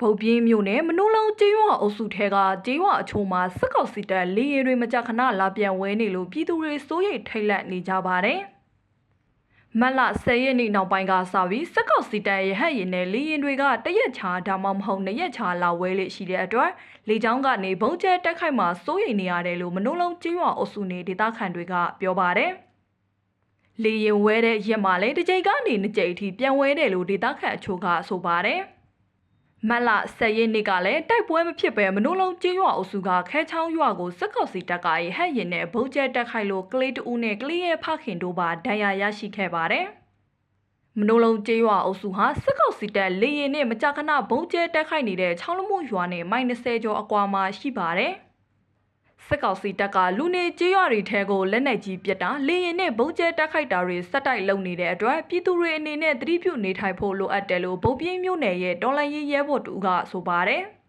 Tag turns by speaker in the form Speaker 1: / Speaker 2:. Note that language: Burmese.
Speaker 1: ဗုတ်ပြင်းမြို့နယ်မနိုးလုံးကျေးရွာအုပ်စုထဲကကျေးရွာအချို့မှာစစ်ကောင်စီတပ်လေရင်တွေမကြာခဏလာပြန်ဝဲနေလို့ပြည်သူတွေစိုးရိမ်ထိတ်လန့်နေကြပါတယ်။မတ်လ10ရက်နေ့နောက်ပိုင်းကစပြီးစစ်ကောင်စီတပ်ရဲ့ဟက်ရင်နဲ့လေရင်တွေကတရက်ချာဒါမှမဟုတ်နှစ်ရက်ချာလာဝဲလေရှိတဲ့အတွက်လေကြောင်းကနေဘုံကျဲတက်ခိုက်မှာစိုးရိမ်နေရတယ်လို့မနိုးလုံးကျေးရွာအုပ်စုနေဒေသခံတွေကပြောပါတယ်။လေရင်ဝဲတဲ့ရက်မှာလည်းတစ်ကြိမ်ကနေနှစ်ကြိမ်အထိပြန်ဝဲတယ်လို့ဒေသခံအချို့ကဆိုပါတယ်။ မတ်လ10ရက်နေ့ကလည်းတိုက်ပွဲမဖြစ်ပဲမနိုးလုံးကျေးရွာအုပ်စုကခဲချောင်းရွာကိုစစ်ကောင်စီတပ်ကရဟတ်ရင်နဲ့ဗုံးကျဲတက်ခိုက်လို့ကလေးတဦးနဲ့ကလေးရဲ့ဖခင်တို့ပါဒဏ်ရာရရှိခဲ့ပါတယ်။မနိုးလုံးကျေးရွာအုပ်စုဟာစစ်ကောင်စီတပ်လေရင်နဲ့မကြာခဏဘုံကျဲတက်ခိုက်နေတဲ့ချောင်းလမှုရွာနဲ့မိုင်20ကျော်အကွာမှာရှိပါတယ်။ စစ်ကောင်စီတပ်ကလူနေကြေးရွာတွေထဲကိုလက်နက်ကြီးပစ်တာလေရင်နဲ့ဘုံကျဲတက်ခိုက်တာတွေစက်တိုက်လုပ်နေတဲ့အတွက်ပြည်သူတွေအနေနဲ့သတိပြုနေထိုင်ဖို့လိုအပ်တယ်လို့ဗုတ်ပြင်းမျိုးနယ်ရဲ့တော်လိုင်းရေးရဲဘော်တူကဆိုပါတယ်။